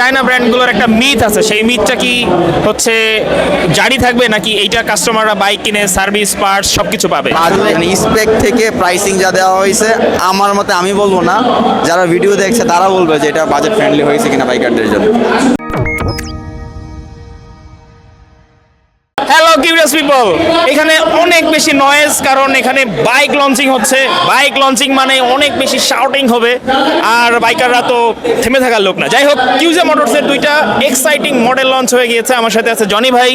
China ব্র্যান্ডগুলোর একটা myth আছে। সেই মিথটা কি হচ্ছে জারি থাকবে নাকি এইটা কাস্টমাররা বাইক কিনে সার্ভিস, পার্টস সব কিছু পাবে? আর স্পেক থেকে প্রাইসিং যা দেওয়া হয়েছে, আমার মতে আমি বলব না। যারা ভিডিও দেখছে, তারা বলবে যে এটা বাজেট ফ্রেন্ডলি হয়েছে কিনা বাইকারদের জন্য। পিপল এখানে অনেক বেশি নয়েজ কারণ এখানে বাইক লঞ্চিং হচ্ছে। বাইক লঞ্চিং মানে অনেক বেশি শাউটিং হবে। আর বাইকাররা তো থেমে থাকার লোক না। যাই হোক কিউজে মোটরসের দুইটা এক্সাইটিং মডেল লঞ্চ হয়ে গিয়েছে। আমার সাথে আছে জনি ভাই।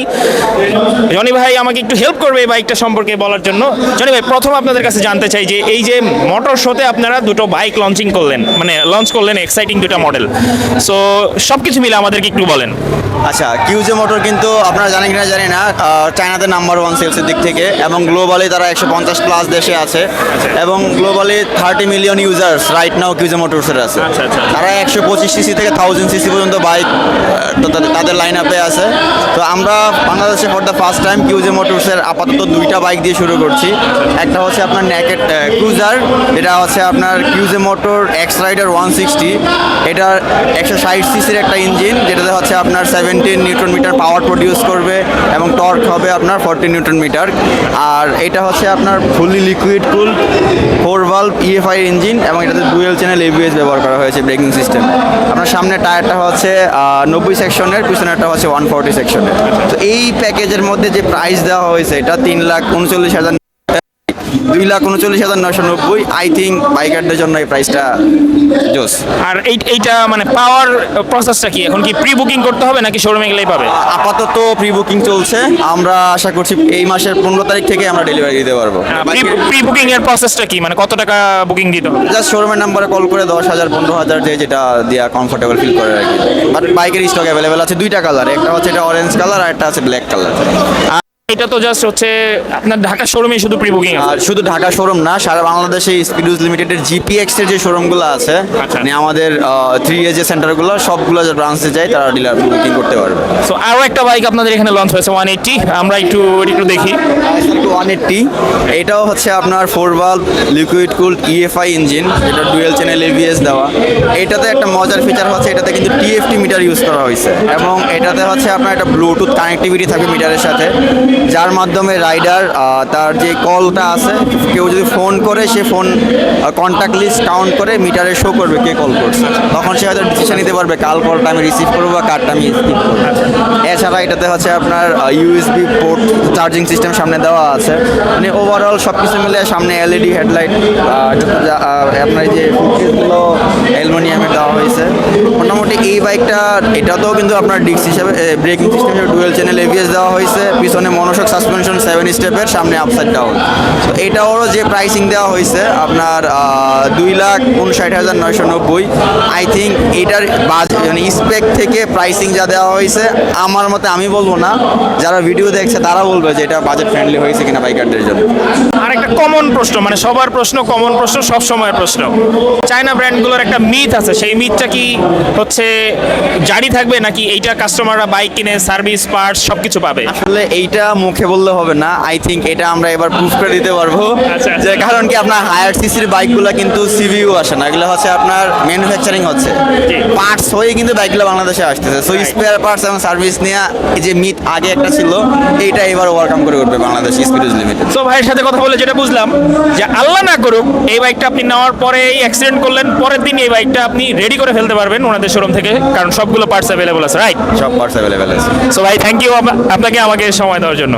জনি ভাই, আমাকে একটু হেল্প করবে এই বাইকটা সম্পর্কে বলার জন্য। জনি ভাই, প্রথম আপনাদের কাছে জানতে চাই যে এই যে মোটর শোতে আপনারা দুটো বাইক লঞ্চিং করলেন মানে লঞ্চ করলেন এক্সাইটিং দুটো মডেল সো সব কিছু মিলে আমাদেরকে একটু বলেন। আচ্ছা কিউজে মোটর কিন্তু আপনারা জানেন কিনা জানি না চায়নাতে নাম্বার ওয়ান সেলসের দিক থেকে এবং গ্লোবালি তারা একশো পঞ্চাশ প্লাস দেশে আছে এবং globally thirty million users right now QJ মোটরসের আছে। আচ্ছা, আচ্ছা। তারা একশো পঁচিশ সিসি থেকে থাউজেন্ড সিসি পর্যন্ত বাইক তাদের লাইন আপে আছে। তো আমরা বাংলাদেশে for the first time QJ মোটরসের আপাতত দুইটা বাইক দিয়ে শুরু করছি। একটা হচ্ছে আপনার ন্যাকেট ক্রুজার এটা হচ্ছে আপনার QJ motor X rider one sixty এটা একশো ষাট সিসির একটা ইঞ্জিন যেটাতে হচ্ছে আপনার seventeen newton metre power produce করবে এবং টর্ক হবে আপনার ফোরটিন নিউটন মিটার। আর এটা হচ্ছে আপনার fully liquid cool, four valve EFI engine এবং এটাতে ডুয়েল চ্যানেল এবিএস ব্যবহার করা হয়েছে ব্রেকিং সিস্টেম। আপনার সামনে টায়ারটা হচ্ছে নব্বই সেকশনের, পিছনেরটা হচ্ছে ওয়ান ফর্টি সেকশনের। তো এই প্যাকেজের মধ্যে যে প্রাইস দেওয়া হয়েছে, এটা তিন লাখ উনচল্লিশ হাজার দুই লাখ উনচল্লিশ হাজার নশো নব্বই। আই থিঙ্ক বাইকারদের জন্য এই প্রাইসটা জোস। আর এই এইটা মানে পাওয়ার প্রসেসটা কি? এখন কি প্রি বুকিং করতে হবে নাকি শোরুমে গেলেই পাবে? আপাতত প্রি বুকিং চলছে। আমরা আশা করছি এই মাসের পনেরো তারিখ থেকে আমরা ডেলিভারি দিতে পারব। প্রি বুকিং এর প্রসেসটা কি? মানে কত টাকা বুকিং দিতে হবে? জাস্ট শোরুমের নাম্বারে কল করে দশ হাজার পনেরো হাজার যে যেটা দেওয়া কমফোর্টেবল ফিল করে আর কি। বাট বাইকের স্টক অ্যাভেলেবেল আছে দুইটা কালার একটা হচ্ছে এটা অরেঞ্জ কালার আর একটা আছে ব্ল্যাক কালার এটা তো জাস্ট হচ্ছে আপনার ঢাকা শোরুমে শুধু প্রি বুকিং আর শুধু ঢাকা শোরুম না সারা বাংলাদেশে স্পিডুজ লিমিটেডের জিপিএক্স এর যে শোরুমগুলো আছে আচ্ছা। মানে আমাদের থ্রি এ যে সেন্টারগুলো সবগুলো যে ব্রাঞ্চে যায় তারা ডিলার বুকিং করতে পারবে। সো আরও একটা বাইক আপনাদের এখানে লঞ্চ হয়েছে ওয়ান এইটটি আমরা একটু একটু দেখি। ওয়ান এইট্টি এটাও হচ্ছে আপনার ফোর বাল্ব লিকুইড কুলড ইএফআই ইঞ্জিন এটা ডুয়েল চ্যানেল এবিএস দেওয়া। এটাতে একটা মজার ফিচার হচ্ছে এটাতে কিন্তু টিএফটি মিটার ইউজ করা হয়েছে। এবং এটাতে হচ্ছে আপনার একটা ব্লুটুথ কানেক্টিভিটি থাকবে মিটারের সাথে। যার মাধ্যমে রাইডার তার যে কলটা আছে, কেউ যদি ফোন করে, সে ফোন কন্ট্যাক্ট লিস্ট কাউন্ট করে মিটারে শো করবে কে কল করছে। তখন সে হয়তো ডিসিশন নিতে পারবে কাল কলটা আমি রিসিভ করব বা কার্ডটা আমি স্কিপ করব। এছাড়া এটাতে হচ্ছে আপনার ইউএসবি পোর্ট চার্জিং সিস্টেম সামনে দেওয়া আছে। মানে ওভারঅল সব কিছু মিলে সামনে এলইডি হেডলাইট আপনার যে অ্যালমোনিয়ামের দেওয়া হয়েছে। মোটামুটি এই বাইকটা, এটাতেও কিন্তু আপনার ডিক্স হিসাবে ব্রেকিং সিস্টেম হিসেবে ডুয়েল চ্যানেল এভিএস দেওয়া হয়েছে। পিছনে মনোশক সাসপেনশন সেভেন স্টেপের সামনে আপসাইড ডাউন তো এটারও যে প্রাইসিং দেওয়া হয়েছে, আপনার দুই লাখ উনষাট হাজার নয়শো নব্বই। আই থিঙ্ক এটার মানে স্পেক থেকে প্রাইসিং যা দেওয়া হয়েছে, আমার মতে আমি বলব না। যারা ভিডিও দেখছে, তারা বলবে যে এটা বাজেট ফ্রেন্ডলি হয়েছে কিনা বাইকারদের জন্য। আর একটা কমন প্রশ্ন মানে সবার প্রশ্ন কমন প্রশ্ন সব সময়ের প্রশ্ন। চায়না ব্র্যান্ডগুলোর একটা মিথ আছে সেই মিথটা কি হচ্ছে জারি থাকবে নাকি এইটা কাস্টমাররা বাইক কিনে সার্ভিস পার্টস সব কিছু পাবে? আসলে এইটা মুখে বললে হবে না আই থিঙ্ক এটা আমরা এবার প্রুফ করে দিতে পারব। আচ্ছা, আচ্ছা। যে কারণ কি আপনার হায়ার সিসির বাইকগুলো কিন্তু সিভিউ আসে না এগুলো হচ্ছে আপনার ম্যানুফ্যাকচারিং হচ্ছে। পার্টস হয়ে কিন্তু বাইকগুলো বাংলাদেশে আসতেছে। সো স্পেয়ার পার্টস এবং সার্ভিস নিয়ে এই যে মিথ আগে একটা ছিল এইটা এবার ওভারকাম করে উঠবে বাংলাদেশ স্পিডুজ লিমিটেড তো ভাইয়ের সাথে কথা বলে যেটা বুঝলাম যে আল্লাহ না করুক এই বাইকটা আপনি নেওয়ার পরে অ্যাক্সিডেন্ট করলেন পরের দিন এই বাইকটা আপনি রেডি করে ফেলতে পারবেন ওনাদের শোরুম থেকে কারণ সবগুলো পার্টস অ্যাভেলেবল আছে রাইট সব পার্টস অ্যাভেলেবল আছে। সো ভাই থ্যাংক ইউ আপনাকে আমাকে সময় দেওয়ার জন্য।